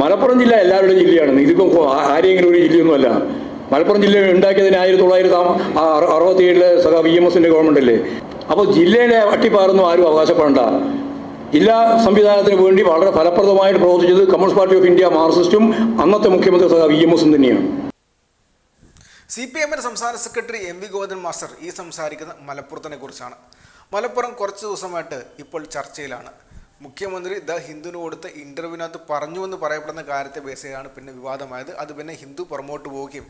മലപ്പുറം ജില്ല എല്ലാവരുടെയും ജില്ലയാണ്. ഇതിപ്പം ആരെങ്കിലും ഒരു ജില്ലയൊന്നുമല്ല. മലപ്പുറം ജില്ല ഉണ്ടാക്കിയതിന് ആയിരത്തി തൊള്ളായിരത്തി അറുപത്തി ഏഴിലെ സഖാ വി എം എസിന്റെ ഗവൺമെന്റ് അല്ലേ? അപ്പോൾ ജില്ലയിലെ അട്ടിപ്പാറൊന്നും ആരും അവകാശപ്പെടണ്ട. ജില്ലാ സംവിധാനത്തിന് വേണ്ടി വളരെ ഫലപ്രദമായിട്ട് പ്രവർത്തിച്ചത് കമ്മ്യൂണിസ്റ്റ് പാർട്ടി ഓഫ് ഇന്ത്യ മാർക്സിസ്റ്റും അന്നത്തെ മുഖ്യമന്ത്രി സഖാ വി എം എസും തന്നെയാണ്. സി പി എമ്മിന്റെ സംസ്ഥാന secretary M V Govindan master ഈ സംസാരിക്കുന്ന മലപ്പുറത്തിനെ കുറിച്ചാണ്. മലപ്പുറം കുറച്ച് ദിവസമായിട്ട് ഇപ്പോൾ ചർച്ചയിലാണ്. മുഖ്യമന്ത്രി ദ ഹിന്ദുവിന് കൊടുത്ത ഇന്റർവ്യൂവിനകത്ത് പറഞ്ഞു എന്ന് പറയപ്പെടുന്ന കാര്യത്തെ ബേസ് ചെയ്താണ് പിന്നെ വിവാദമായത്. അത് പിന്നെ ഹിന്ദു പുറമോട്ട് പോവുകയും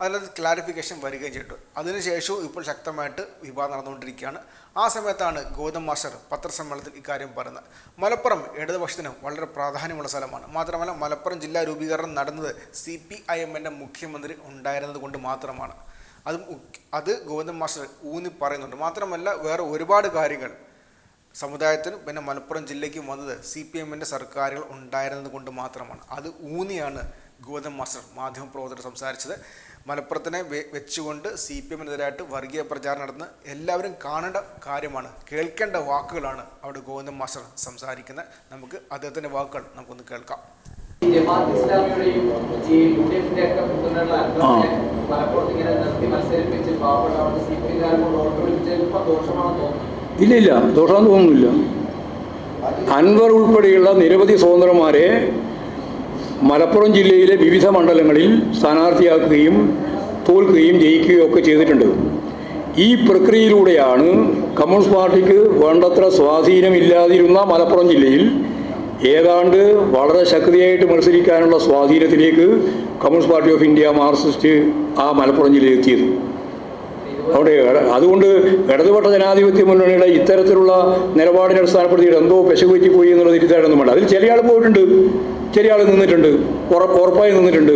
അതിനകത്ത് ക്ലാരിഫിക്കേഷൻ വരികയും ചെയ്തു. അതിനുശേഷവും ഇപ്പോൾ ശക്തമായിട്ട് വിവാദം നടന്നുകൊണ്ടിരിക്കുകയാണ്. ആ സമയത്താണ് ഗൗതം മാസ്റ്റർ പത്രസമ്മേളനത്തിൽ ഇക്കാര്യം പറയുന്നത് മലപ്പുറം ഇടതുപക്ഷത്തിന് വളരെ പ്രാധാന്യമുള്ള സ്ഥലമാണ്. മാത്രമല്ല മലപ്പുറം ജില്ലാ രൂപീകരണം നടന്നത് സി പി ഐ എമ്മിന്റെ മുഖ്യമന്ത്രി ഉണ്ടായിരുന്നത് കൊണ്ട് മാത്രമാണ്. അത് അത് ഗോവിന്ദൻ മാസ്റ്റർ ഊന്നി പറയുന്നുണ്ട്. മാത്രമല്ല വേറെ ഒരുപാട് കാര്യങ്ങൾ സമുദായത്തിനും പിന്നെ മലപ്പുറം ജില്ലയ്ക്കും വന്നത് സി പി എമ്മിന്റെ സർക്കാരുകൾ ഉണ്ടായിരുന്നത് കൊണ്ട് മാത്രമാണ്. അത് ഊന്നിയാണ് ഗോതം മാസ്റ്റർ മാധ്യമപ്രവർത്തകർ സംസാരിച്ചത്. മലപ്പുറത്തിനെ വെച്ചുകൊണ്ട് സി പി എമ്മിനെതിരായിട്ട് വർഗീയ പ്രചാരണം നടത്തുന്ന എല്ലാവരും കാണേണ്ട കാര്യമാണ് കേൾക്കേണ്ട വാക്കുകളാണ് അവിടെ ഗോവിന്ദൻ മാസ്റ്റർ സംസാരിക്കുന്നത്. നമുക്ക് അദ്ദേഹത്തിന്റെ വാക്കുകൾ നമുക്കൊന്ന് കേൾക്കാം. ജമാഅത്ത് ഇസ്ലാമിയുടെയും ഈ യു ഡി എഫിന്റെ ഒക്കെ പിന്തുണയുള്ള അംഗങ്ങളെ മലപ്പുറത്ത് ഇങ്ങനെ നിർത്തി മത്സരിപ്പിച്ച് പാവപ്പെട്ട സി പി കാരെ കൊണ്ട് വോട്ട് പിടിപ്പിച്ചത് ദോഷമാണെന്ന് തോന്നുന്നു. ഇല്ല ഇല്ല ദോഷമാണെന്ന് തോന്നുന്നില്ല അൻവർ ഉൾപ്പെടെയുള്ള നിരവധി സ്വതന്ത്രന്മാരെ മലപ്പുറം ജില്ലയിലെ വിവിധ മണ്ഡലങ്ങളിൽ സ്ഥാനാർത്ഥിയാക്കുകയും തോൽക്കുകയും ജയിക്കുകയും ഒക്കെ ചെയ്തിട്ടുണ്ട്. ഈ പ്രക്രിയയിലൂടെയാണ് കമ്മ്യൂണിസ്റ്റ് പാർട്ടിക്ക് വേണ്ടത്ര സ്വാധീനമില്ലാതിരുന്ന മലപ്പുറം ജില്ലയിൽ ഏതാണ്ട് വളരെ ശക്തിയായിട്ട് മത്സരിക്കാനുള്ള സ്വാധീനത്തിലേക്ക് communist party of India Marxist ആ മലപ്പുറം ജില്ലയിൽ എത്തിയത്. അവിടെ അതുകൊണ്ട് ഇടതുപക്ഷ ജനാധിപത്യ മുന്നണിയുടെ ഇത്തരത്തിലുള്ള നിലപാടിനെ അടിസ്ഥാനപ്പെടുത്തിയിട്ട് എന്തോ പെശകുപറ്റി പോയി എന്നുള്ള തിരിച്ചറിയൊന്നും വേണ്ട. അതിൽ ചെറിയ ആൾ പോയിട്ടുണ്ട്. ചെറിയ ആൾ നിന്നിട്ടുണ്ട്. ഉറപ്പ് ഉറപ്പായി നിന്നിട്ടുണ്ട്.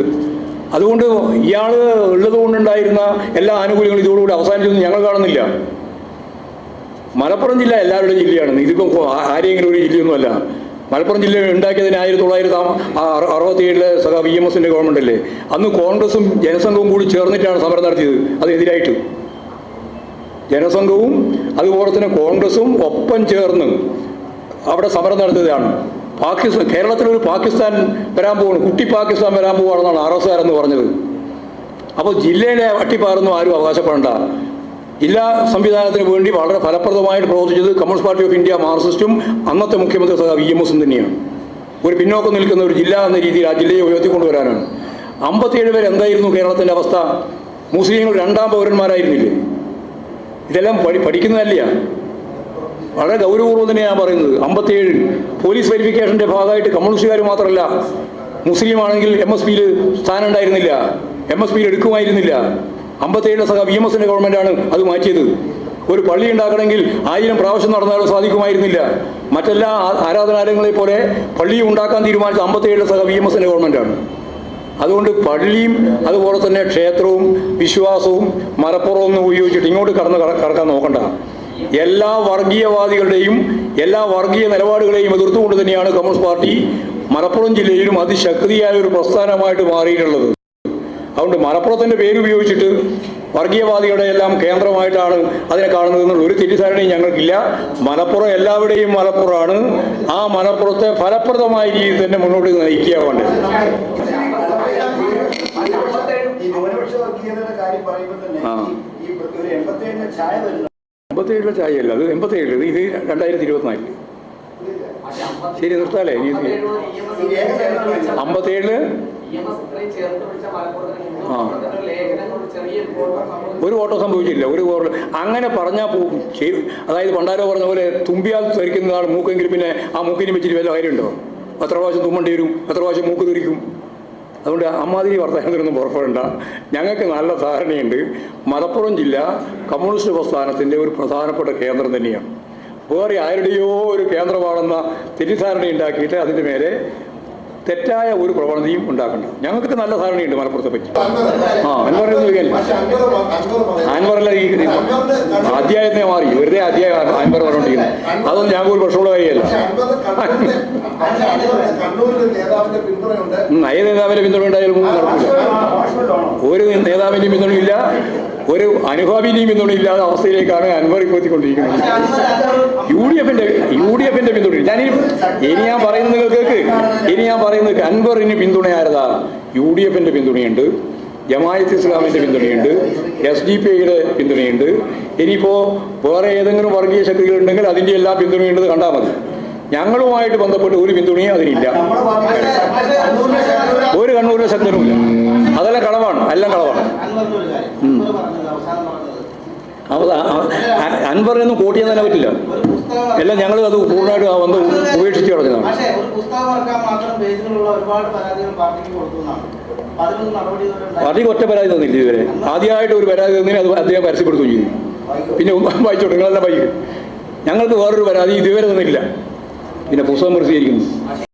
അതുകൊണ്ട് ഇയാൾ ഉള്ളത് കൊണ്ടുണ്ടായിരുന്ന എല്ലാ ആനുകൂല്യങ്ങളും ഇതോടുകൂടി അവസാനിച്ചൊന്നും ഞങ്ങൾ കാണുന്നില്ല. മലപ്പുറം ജില്ല എല്ലാവരുടെയും ജില്ലയാണ്. ഇതിപ്പം ആരെങ്കിലും ഒരു ജില്ലയൊന്നുമല്ല. മലപ്പുറം ജില്ല ഉണ്ടാക്കിയതിന് ആയിരത്തി തൊള്ളായിരത്തി അറുപത്തി ഏഴിലെ സഖാ വി എം എസിന്റെ ഗവൺമെന്റ് അല്ലേ? അന്ന് കോൺഗ്രസും ജനസംഘവും കൂടി ചേർന്നിട്ടാണ് സമരം നടത്തിയത്. അതിനെതിരായിട്ട് ജനസംഘവും അതുപോലെ തന്നെ കോൺഗ്രസും ഒപ്പം ചേർന്ന് അവിടെ സമരം നടത്തിയതാണ് പാകിസ്ഥാൻ കേരളത്തിലൊരു പാകിസ്ഥാൻ വരാൻ പോവാണ് കുട്ടി പാകിസ്ഥാൻ വരാൻ പോവാണെന്നാണ് ആർ എസ് എന്ന് പറഞ്ഞത്. അപ്പോൾ ജില്ലയിലെ അട്ടിപ്പാറൊന്നും ആരും അവകാശപ്പെടണ്ട. ജില്ലാ സംവിധാനത്തിന് വേണ്ടി വളരെ ഫലപ്രദമായിട്ട് പ്രവർത്തിച്ചത് കമ്മ്യൂണിസ്റ്റ് പാർട്ടി ഓഫ് ഇന്ത്യ മാർക്സിസ്റ്റും അന്നത്തെ മുഖ്യമന്ത്രി സഹാ വി എം എസും തന്നെയാണ്. ഒരു പിന്നോക്കം നിൽക്കുന്ന ഒരു ജില്ല എന്ന രീതിയിൽ ആ ജില്ലയെ ഉയർത്തിക്കൊണ്ടുവരാനാണ്. അമ്പത്തിയേഴ് പേര് എന്തായിരുന്നു കേരളത്തിന്റെ അവസ്ഥ? മുസ്ലിങ്ങൾ രണ്ടാം പൗരന്മാരായിരുന്നില്ലേ? ഇതെല്ലാം പഠി പഠിക്കുന്നതല്ല വളരെ ഗൗരവപൂർവം തന്നെയാണ് പറയുന്നത്. അമ്പത്തിയേഴ് പോലീസ് വെരിഫിക്കേഷന്റെ ഭാഗമായിട്ട് കമ്മ്യൂണിസ്റ്റുകാർ മാത്രമല്ല മുസ്ലിം ആണെങ്കിൽ എം എസ് പിയിൽ സ്ഥാനം ഉണ്ടായിരുന്നില്ല എം എസ് പിയിൽ എടുക്കുമായിരുന്നില്ല. അമ്പത്തിയേഴിലെ സഹ വി എം എസിന്റെ ഗവൺമെന്റാണ് അത് മാറ്റിയത്. ഒരു പള്ളി ഉണ്ടാക്കണമെങ്കിൽ ആയിരം പ്രാവശ്യം നടന്നാലും സാധിക്കുമായിരുന്നില്ല. മറ്റെല്ലാ ആരാധനാലയങ്ങളെ പോലെ പള്ളിയും ഉണ്ടാക്കാൻ തീരുമാനിച്ച അമ്പത്തിയേഴിലെ സഹ വി എം എസിന്റെ ഗവൺമെന്റാണ്. അതുകൊണ്ട് പള്ളിയും അതുപോലെ തന്നെ ക്ഷേത്രവും വിശ്വാസവും മലപ്പുറവും ഒന്നും ഉപയോഗിച്ചിട്ട് ഇങ്ങോട്ട് കടന്ന് കട- കടക്കാൻ നോക്കണ്ട. എല്ലാ വർഗീയവാദികളുടെയും എല്ലാ വർഗീയ നിലപാടുകളെയും എതിർത്തുകൊണ്ട് തന്നെയാണ് കമ്മ്യൂണിസ്റ്റ് പാർട്ടി മലപ്പുറം ജില്ലയിലും അതിശക്തിയായ ഒരു പ്രസ്ഥാനമായിട്ട് മാറിയിട്ടുള്ളത്. അതുകൊണ്ട് മലപ്പുറത്തിന്റെ പേര് ഉപയോഗിച്ചിട്ട് വർഗീയവാദികളുടെ എല്ലാം കേന്ദ്രമായിട്ടാണ് അതിനെ കാണുന്നത് എന്നുള്ള ഒരു തെറ്റിദ്ധാരണയും ഞങ്ങൾക്കില്ല. മലപ്പുറം എല്ലാവരുടെയും മലപ്പുറമാണ്. ആ മലപ്പുറത്തെ ഫലപ്രദമായ രീതിയിൽ തന്നെ മുന്നോട്ട് നയിക്കുക വേണ്ടത്. കാര്യം പറയുമ്പോൾ തന്നെ ആ. ഈ ഈ ഒരു എൺപത്തിയേഴിന് ചായ വരുന്നത് എൺപത്തേഴിലെ ചായയല്ല അത് എൺപത്തേഴ് ഇത് രണ്ടായിരത്തി ഇരുപത്തിനാല് പക്ഷെ ശരി, നിർത്താലേ? അമ്പത്തിയേഴിൽ ആ. ഒരു ഓട്ടോ സംഭവിച്ചില്ല ഒരു അങ്ങനെ പറഞ്ഞാൽ പോകും അതായത് പണ്ടാരോ പറഞ്ഞ പോലെ തുമ്പിയാൽ തെറിക്കുന്നതാണ് മൂക്കെങ്കിൽ പിന്നെ ആ മൂക്കിനെ വെച്ചിട്ട് വല്ല കാര്യമുണ്ടോ എത്ര പ്രാവശ്യം തുമ്മണ്ടി വരും എത്ര പ്രാവശ്യം മൂക്ക് തെറിക്കും അതുകൊണ്ട് അമ്മാതിരി വർത്തമാനത്തിനൊന്നും പുറപ്പെടേണ്ട. ഞങ്ങൾക്ക് നല്ല ധാരണയുണ്ട്. മലപ്പുറം ജില്ല കമ്മ്യൂണിസ്റ്റ് പ്രസ്ഥാനത്തിന്റെ ഒരു പ്രധാനപ്പെട്ട കേന്ദ്രം തന്നെയാണ്. വേറെ ആരുടെയോ ഒരു കേന്ദ്രമാണെന്ന തെറ്റിദ്ധാരണ ഉണ്ടാക്കിയിട്ട് അതിന്റെ മേലെ തെറ്റായ ഒരു പ്രവണതയും ഉണ്ടാക്കണ്ട. ഞങ്ങൾക്ക് നല്ല ധാരണയുണ്ട് മലപ്പുറത്തെ പറ്റി ആ എന്ന് പറയുന്നത്? അൻവറല്ല അധ്യായത്തെ മാറി. വെറുതെ അധ്യായമാണ് അൻവർ പറഞ്ഞോണ്ടിരിക്കുന്നത് അതൊന്നും ഞാൻ ഒരു പ്രശ്നമുള്ള കാര്യമല്ല. നയ നേതാവിന്റെ പിന്തുണ ഉണ്ടായാലും നടക്കില്ല ഒരു നേതാവിന്റെയും പിന്തുണയില്ല ഒരു അനുഭാവിന്റെയും പിന്തുണയില്ലാത്ത അവസ്ഥയിലേക്കാണ് അൻവർ എത്തിക്കൊണ്ടിരിക്കുന്നത്. യു ഡി എഫിന്റെ യു ഡി എഫിന്റെ പിന്തുണ ഞാൻ ഇനി ഞാൻ പറയുന്നത് കേൾക്ക് ഇനി ഞാൻ പറയുന്നത് അൻവറിന് പിന്തുണ ആരതാ? യു ഡി എഫിന്റെ പിന്തുണയുണ്ട്. ജമായത്ത് ഇസ്ലാമിന്റെ പിന്തുണയുണ്ട് എസ് ഡി പി ഐയുടെ പിന്തുണയുണ്ട്. ഇനിയിപ്പോൾ വേറെ ഏതെങ്കിലും വർഗീയ ശക്തികളുണ്ടെങ്കിൽ അതിന്റെ എല്ലാ പിന്തുണയുണ്ടെന്ന് കണ്ടാൽ മതി. ഞങ്ങളുമായിട്ട് ബന്ധപ്പെട്ട് ഒരു പിന്തുണയും അതിനില്ല. ഒരു കണ്ണൂരിലെ ശക്തനുമില്ല. അതെല്ലാം കളവാണ് എല്ലാം കളവാണ്. അൻവറിന്റെ ഒരു കാര്യം അൻവർ പറഞ്ഞത് അവസാനം പറഞ്ഞത് അവ- അ- അ- അൻവറിനൊന്നും കോട്ട് തന്നെ പറ്റില്ല. എല്ലാം ഞങ്ങൾ അത് പൂർണമായിട്ട് വന്ന് ഉപേക്ഷിച്ച് കിടക്കുന്നതാണ് പക്ഷേ ഒരു പുസ്തകം ഇറക്കാൻ മാത്രം പേജുകളുള്ള ഒരുപാട് പരാതികൾ പാർട്ടിക്ക് കൊടുത്തു എന്നാണ് അപ്പൊ അതിനൊന്നും നടപടി ഇതുവരെ ഉണ്ടായിട്ടില്ല. പാർട്ടിക്ക് ഒറ്റ പരാതി തന്നില്ല ഇതുവരെ. ആദ്യമായിട്ട് ഒരു പരാതി തന്നതിന് അത് അദ്ദേഹം പരസ്യപ്പെടുത്തുകയും ചെയ്തു. പിന്നെ വായിച്ചോട്ടെ നിങ്ങളെല്ലാം വായിക്കും. ഞങ്ങൾക്ക് വേറൊരു പരാതി ഇതുവരെ തന്നില്ല പിന്നെ പുസ്തകം പ്രസിദ്ധീകരിക്കുന്നു.